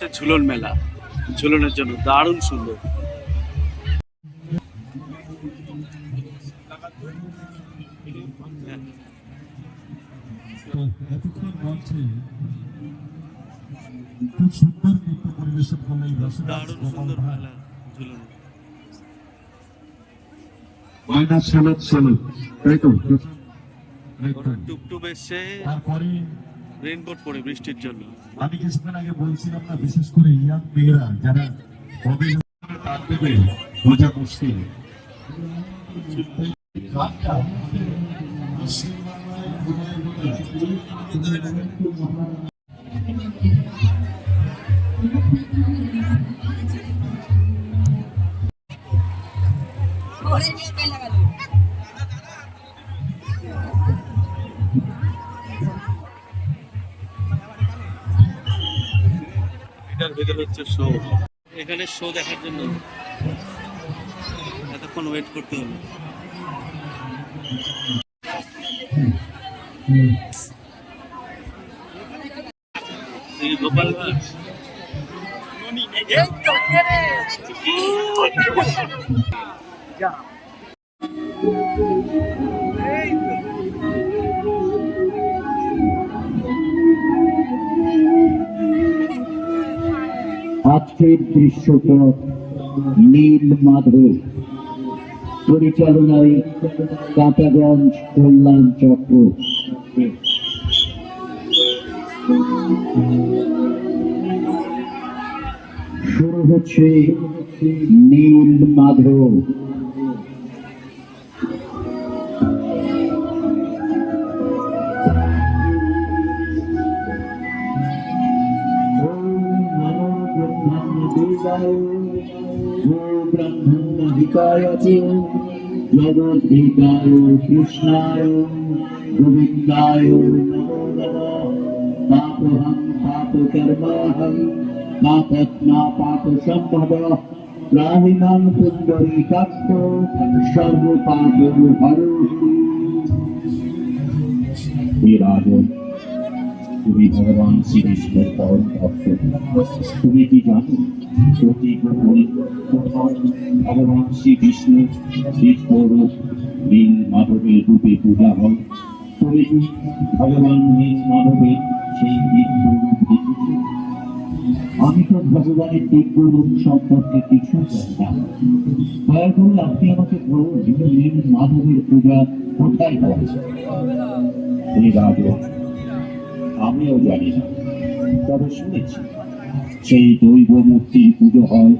হচ্ছে ঝুলন মেলা। ঝুলনের জন্য দারুণ সুন্দর। তো এতক্ষণ মঞ্চে খুব সুন্দর নৃত্য পরিবেশন করলেন দারুণ সুন্দর মেলা ঝুলন। ময়না সনদ সনদ তাই তো ওরা টুকটুক এসছে। তারপরে রেইনকোট পরে বৃষ্টির জন্য। আমি কিছুক্ষণ আগে বলছিলাম না, বিশেষ করে ইয়াং মেয়েরা যারা মুশকিল। হচ্ছে শো এখানে শো দেখার জন্য এতক্ষণ ওয়েট করতে হবে। গোপাল আজকের দৃশ্যপট নীল মাধব পরিচালনায় কাটাগঞ্জ কল্যাণ চক্র। শুরু হচ্ছে নীল মাধব ব্রহ্মহিতায় জগদ্ধিতায় কৃষ্ণায় গোবিন্দায় নমো নমঃ পাপহং পাপকর্মাহং পাপত্মা পাপসম্ভব রাহিনাং পুণ্ডরীকাক্ষ সর্বপাপহরোষি হে রাজন তুমি ভগবান শ্রীকৃষ্ণের পরম ভক্ত তুমি কি জানো বিশ্বরূপ নীল মাধবের রূপে পূজা হয় ভগবান নীল মাধবের সেই আমি তো ভগবানের দিব্যরূপ সম্পর্কে কিছু দয়া করে আপনি আমাকে বলুন নীল মাধবের পূজা কোথায় রাজন আমিও জানি না, তবে শুনেছি। সেই দৈব মূর্তির পুজো হয়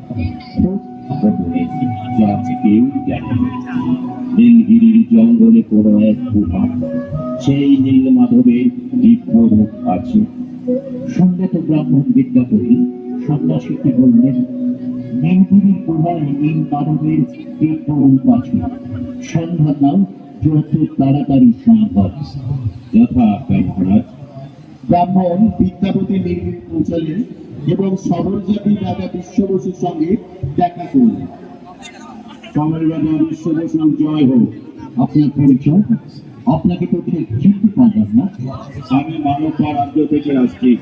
জঙ্গলে কোনো এক গুহা, সেই নীল মাধবের দিব্য রূপ আছে। শুনলে তো ব্রাহ্মণ বিদ্যা করি সন্ন্যাসীকে বললেন? নীলগিরির গুহায় নীল মাধবের দিব্য রূপ আছে। সন্ধ্যা নাও, যত তাড়াতাড়ি সম্ভব। যথা মহারাজ। ব্রাহ্মণ বিদ্যাপতি নির্মিত পৌঁছালেন। এবং সবল জাতির রাজা বিশ্ববসুর সঙ্গে দেখা করলেন সবল রাজা বিশ্ববসুর জয় হোক। আপনার পরিচয়? আপনাকে তো চিনতে পারলাম না। আমি মানবপা রাজ্য থেকে আসছি।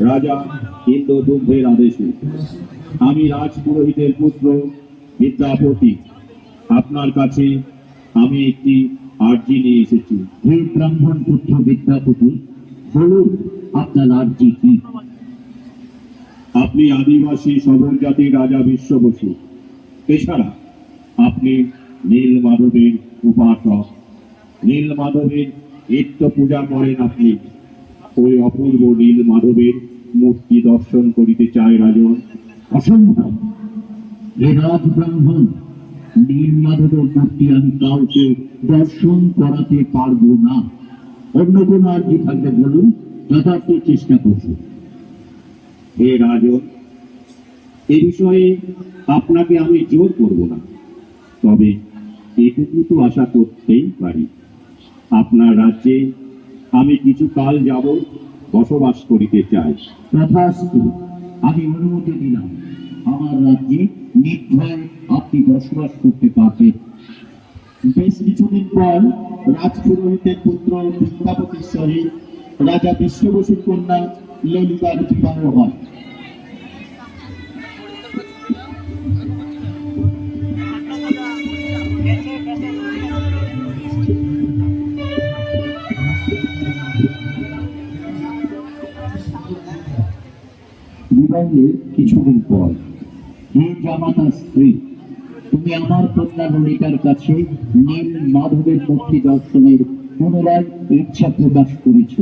রাজা ইন্দ্রদুগ্ধের আদেশে। আমি রাজপুরোহিতের পুত্র বিদ্যাপতি। আপনার কাছে আমি একটি আর্জি নিয়ে এসেছি। হে ব্রাহ্মণ পুত্র বিদ্যাপতি, বলুন আপনার আর্জি কি? আপনি আদিবাসী সবল জাতির রাজা বিশ্ব বসু এছাড়া আপনি নীল মাধবের উপাসক। নীল মাধবের নিত্য পূজা করেন আপনি। ওই অপূর্ব নীল মাধবের মূর্তি দর্শন করিতে চায় রাজন। অসম্ভব। রাজ ব্রাহ্মণ, নীল মাধবের মূর্তি আমি কাউকে দর্শন করাতে পারব না। অন্য কোন আর্জি থাকলে বলুন, যথার্থ চেষ্টা করছি। হে রাজন এ বিষয়ে আপনাকে আমি জোর করব না। তবে এটুকু তো আশা করতেই পারি। আপনার রাজ্যে আমি কিছু কাল যাব বসবাস করিতে চাই। তথাস্তু আমি অনুমতি দিলাম। আমার রাজ্যে নির্ভয় আপনি বসবাস করতে পারবেন। বেশ কিছুদিন পর রাজপুরোহিতের পুত্র সহিত রাজা বিশ্ববসুর কন্যা ললিতা বিবাহ হয় কিছুদিন পর, হে জামাতা স্ত্রী, তুমি আমার কন্যা ললিতার কাছে নীল মাধবের মুক্তি দর্শনের পুনরায় ইচ্ছা প্রকাশ করেছ।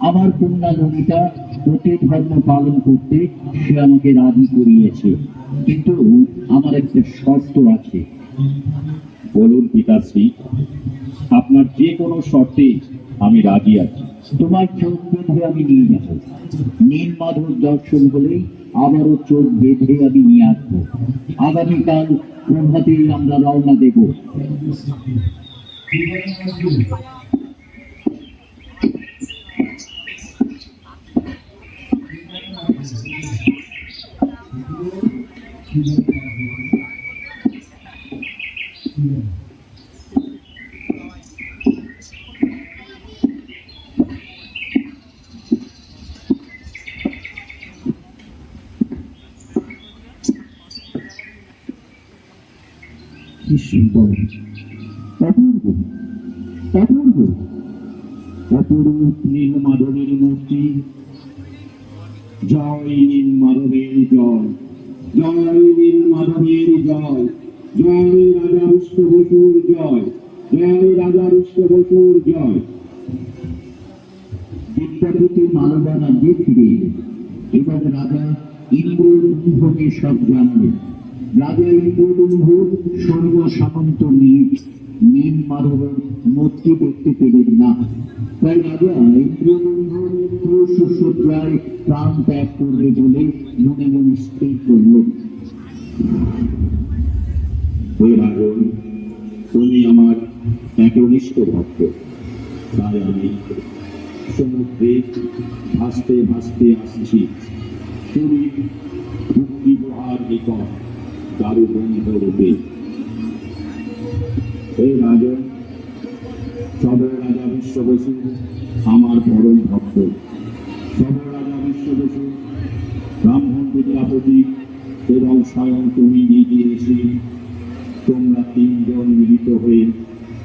আমার কন্যা ললিতা প্রতি ধর্ম পালন করতে সে আমাকে রাজি করিয়েছে। কিন্তু আমার একটা শর্ত আছে। বলুন পিতাশ্রী, আপনার যে কোনো শর্তে আমি রাজি আছি। তোমার চোখ বেঁধে আমি নিয়ে যাব। নীল মাধব দর্শন হলেই আবারও চোখ বেঁধে আমি নিয়ে আসব। আগামীকাল প্রভাতেই আমরা রওনা দেব। কি সুন্দর অপূর্ব অপূর্ব অপরূপ নীল মাধবের জয় রাজা রুষ্ট বসুর জয়। বিদ্যাপতি মালবা রাজা ইন্দ্রকে সব জানলেন রাজা ইন্দ্রলম্ভ সৈন্য সামন্ত নীল মাধবের মূর্তি দেখতে পেলেন না। তাই রাজা ইন্দ্রলম্ভ সজ্জায় প্রাণ ত্যাগ করবে বলে মনে মনে স্থির করলেন। হে রাজন, তুমি আমার একনিষ্ঠ ভক্ত তাই আমি সমুদ্রে ভাসতে ভাসতে আসছি। তুমি মুক্তি প্রহার নিকট দারু বন্ধ রূপে হে রাজন সব রাজা বিশ্ব বসু আমার পরম ভক্ত। সব রাজা বিশ্ব বসু ব্রাহ্মণ বিদ্যাপতি এবং স্বয়ং তুমি নিজে এসে তোমরা তিনজন মিলিত হয়ে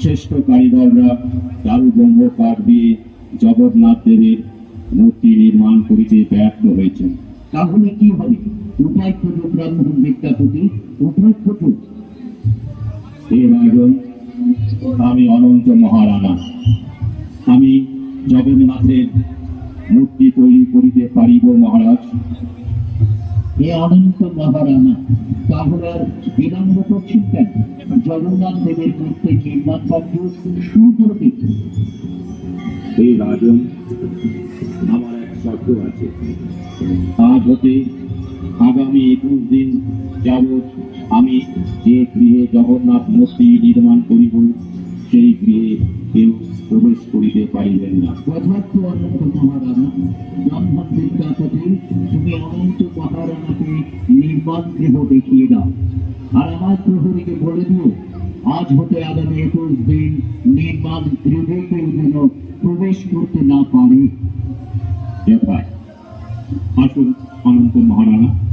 শ্রেষ্ঠ কারিগররা দারু ব্রহ্ম কাঠ দিয়ে জগন্নাথ দেবের মূর্তি নির্মাণ করিতে ব্যর্থ হয়েছেন। তাহলে কি হবে? উপায় খোঁজো ব্রাহ্মণ বিদ্যাপতি উপায় খোঁজো হে রাজন আমি অনন্ত মহারানা। আমি জগন্নাথের মূর্তি তৈরি করিতে পারিব মহারাজ। অনন্ত মহারানা জগন্নাথ দেবের নির্মাণ কার্য এই রাজন আমার এক শর্ত আছে। আজ হতে আগামী একুশ দিন যাবৎ আমি যে গৃহে জগন্নাথ মূর্তি নির্মাণ করিব সেই গৃহে কেউ প্রবেশ করিতে পারিবেন না। যথার্থ অনন্ত মহারানা ব্রাহ্মণ বিদ্যাপতি তুমি অনন্ত মহারানাকে নির্মাণ গৃহ দেখিয়ে দাও। আর আমার প্রহরীকে বলে দিও, আজ হতে আগামী একুশ দিন নির্মাণ গৃহে কেউ যেন প্রবেশ করতে না পারে। আসুন অনন্ত মহারানা।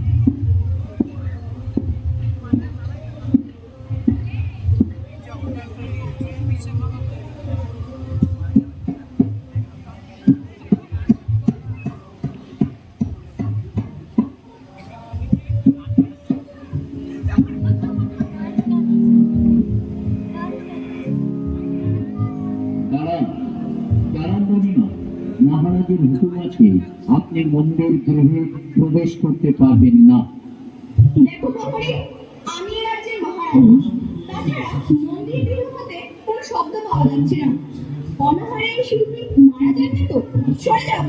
আছে আপনি মন্দির গৃহে প্রবেশ করতে পারবেন না। দেখো আমি রাজ্যের মহারানী তাছাড়া মন্দির গৃহ হতে কোনো শব্দ পাওয়া যাচ্ছে না। অনাহারে এই শিল্পী মারা যাবে তো? সরে যাও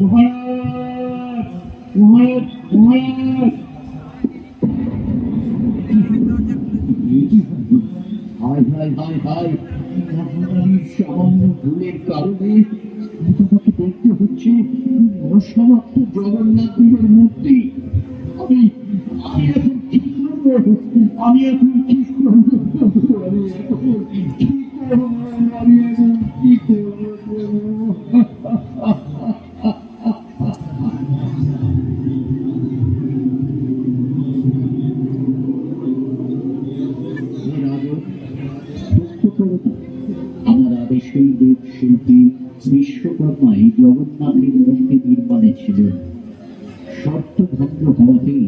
মহারাজ মহারাজ মহারাজ। কারণে দেখতে হচ্ছে অসমাপ্ত জগন্নাথ দেবের মূর্তি আমি আমি এখন কি করব আমি নির্মাণে ছিলেন শর্ত ভদ্র হওয়াতেই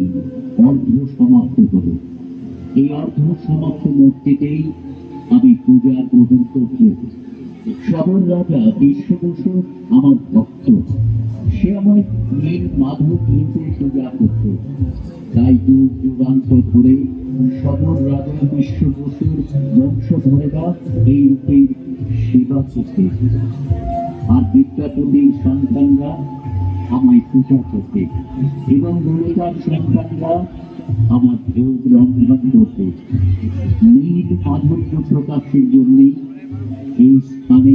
অর্ধ সমাপ্ত হল এই অর্ধ সমাপ্ত মূর্তিতেই আমি পূজা গ্রহণ করব। সবর রাজা বিশ্ববসু আমার ভক্ত। সে আমার নীল মাধব রূপে পূজা করত। তাই যুগ যুগান্তর ধরে সবর রাজা বিশ্ববসুর বংশধরেরা এই রূপের সেবা করতে আর বিদ্যাপতির সন্তানরা আমায় পূজা করতে। এবং ললিতার সন্তানরা আমার ভোগ রন্ধন করতে। নীল মাধুর্য প্রকাশের জন্যে এই স্থানে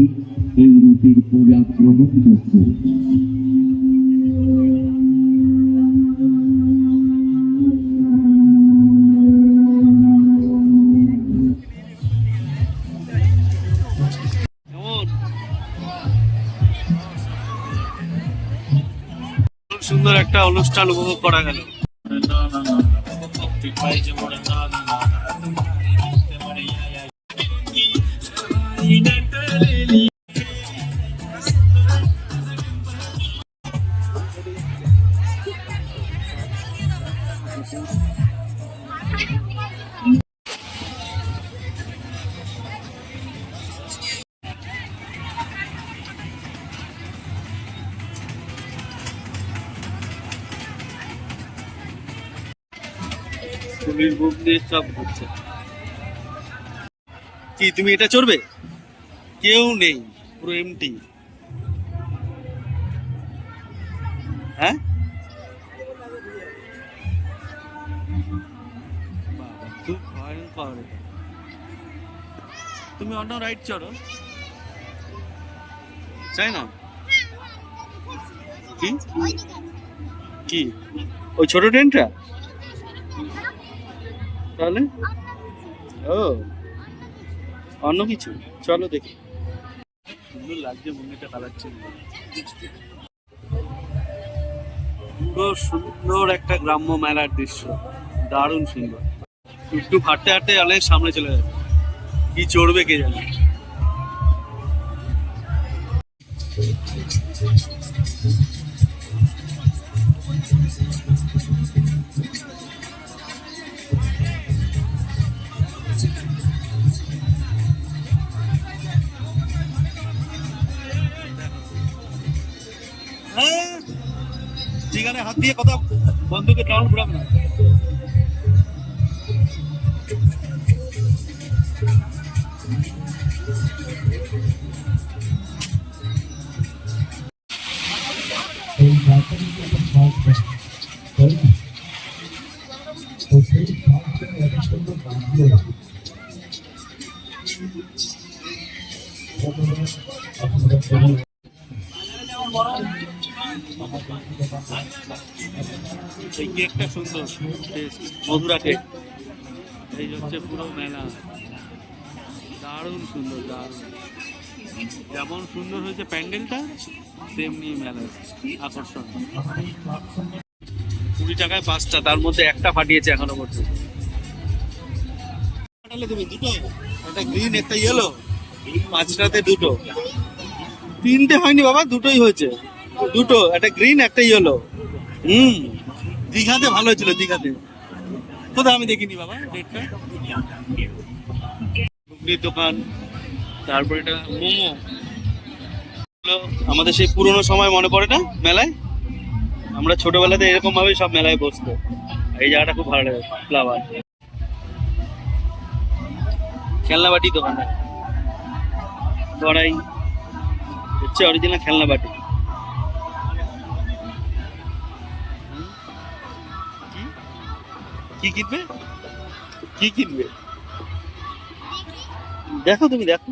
এই রূপের পূজা গ্রহণ করতে সুন্দর একটা অনুষ্ঠান উপভোগ করা গেল। পুলির বুক দিয়ে সব ঘুরছে। কি, তুমি এটা চড়বে? কেউ নেই, পুরো এমটি হ্যাঁ? খুব ভয়ঙ্কর তুমি অন্য রাইড চড়ো। চাই না? কি? কি? ওই ছোট ট্রেনটা তাহলে? ও, অন্য কিছু? চলো দেখি। সুন্দর লাগছে মন্দিরটা কালাচ্ছে পুরো সুন্দর একটা গ্রাম্য মেলার দৃশ্য। দারুণ সুন্দর। একটু হাঁটতে হাঁটতে অনেক সামনে চলে যাবে। কি চড়বে কে জানে? যেখানে হাত দিয়ে কথা বন্ধুকে ডাউন ঘুরাবে না এই ব্যাপারে এই কেকটা সুন্দর। মধুরা কেক এই হচ্ছে পুরো মেলা। দারুণ সুন্দর দারুণ। যেমন সুন্দর হয়েছে প্যান্ডেলটা তেমনি মেলা আকর্ষণ। কুড়ি টাকায় পাঁচটা তার মধ্যে একটা ফাটিয়েছে এখনও পর্যন্ত। তুমি দুটো? একটা গ্রিন একটা ইয়েলো পাঁচটাতে দুটো। তিনটে হয়নি বাবা দুটোই হয়েছে। দুটো, একটা গ্রিন একটা ইয়েলো হুম, দীঘাতে ভালো ছিল দীঘাতে। কোথাও আমি দেখিনি বাবা? দোকান, তারপরে এটা মোমো। আমাদের সেই পুরনো সময় মনে পড়ে না মেলায়? আমরা ছোটবেলাতে এরকম ভাবে সব মেলায় বসতো। এই জায়গাটা খুব ভালো লাগে ফ্লাওয়ার খেলনা বাটি দোকান। কড়াই। হচ্ছে অরিজিনাল খেলনা বাটি কি কিনবে? কি কিনবে? দেখো তুমি, দেখো।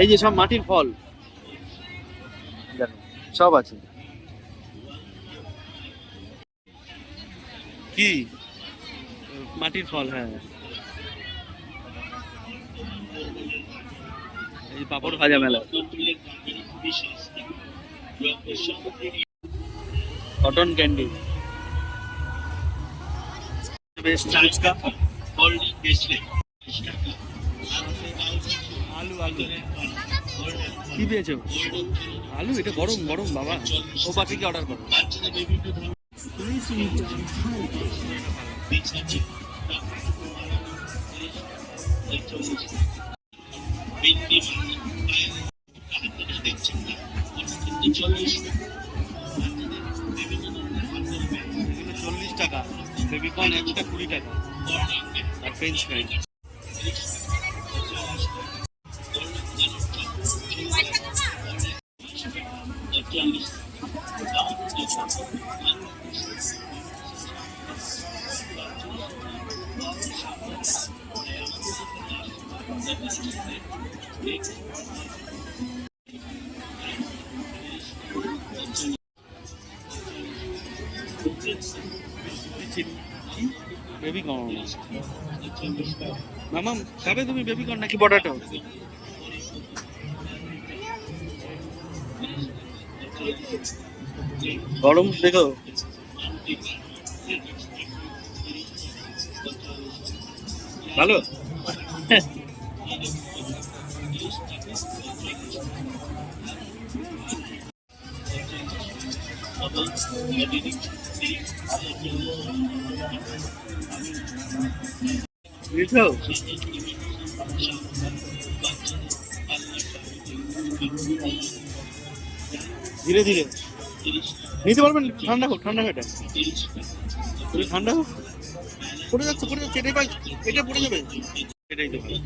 এই যে সব মাটির ফল। দেখো, সব আছে। কি? মাটির ফল হ্যাঁ। এই পাপড় ভাজা মেলা। কটন ক্যান্ডি বেশ ফুচকা আলু আলু। কি পেয়েছ আলু? এটা গরম গরম বাবা। ও পাখিকে অর্ডার করো। চল্লিশ টাকা। বেবিকর্ন একটা কুড়ি টাকা আর ফ্রেঞ্চ ফ্রাই খাবে তুমি বেবিকর্ন নাকি পটাটো গরম দেখো। ভালো? মিঠো ধীরে ধীরে। নিতে পারবেন? ঠান্ডা হোক ঠান্ডা হোক এটা ঠান্ডা হোক। পড়ে যাচ্ছে পড়ে যাচ্ছে এটাই পাই এটা পড়ে যাবে। এটাই তো ভালো।